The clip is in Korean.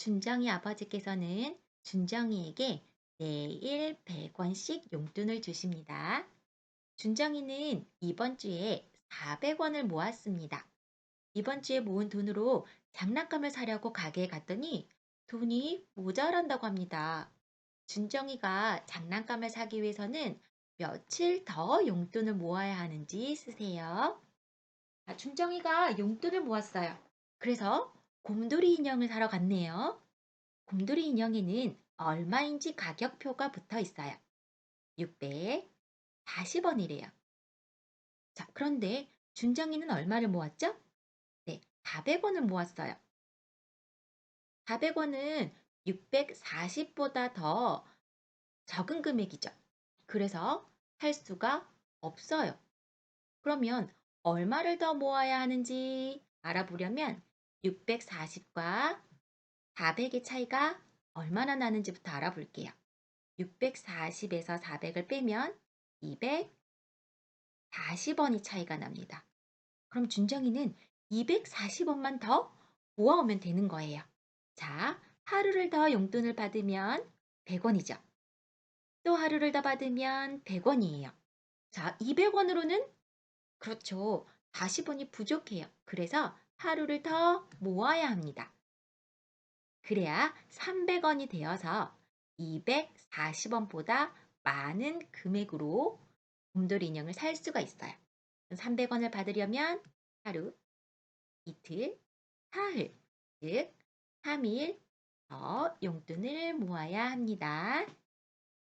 준정이 아버지께서는 준정이에게 매일 100원씩 용돈을 주십니다. 준정이는 이번 주에 400원을 모았습니다. 이번 주에 모은 돈으로 장난감을 사려고 가게에 갔더니 돈이 모자란다고 합니다. 준정이가 장난감을 사기 위해서는 며칠 더 용돈을 모아야 하는지 쓰세요. 아, 준정이가 용돈을 모았어요. 그래서 곰돌이 인형을 사러 갔네요. 곰돌이 인형에는 얼마인지 가격표가 붙어 있어요. 640원이래요. 자, 그런데 준정이는 얼마를 모았죠? 네, 400원을 모았어요. 400원은 640보다 더 적은 금액이죠. 그래서 할 수가 없어요. 그러면 얼마를 더 모아야 하는지 알아보려면 640과 400의 차이가 얼마나 나는지부터 알아볼게요. 640에서 400을 빼면 240원이 차이가 납니다. 그럼 준정이는 240원만 더 모아오면 되는 거예요. 자, 하루를 더 용돈을 받으면 100원이죠. 또 하루를 더 받으면 100원이에요. 자, 200원으로는 그렇죠. 40원이 부족해요. 그래서 하루를 더 모아야 합니다. 그래야 300원이 되어서 240원보다 많은 금액으로 곰돌이 인형을 살 수가 있어요. 300원을 받으려면 하루, 이틀, 사흘, 즉 3일 더 용돈을 모아야 합니다.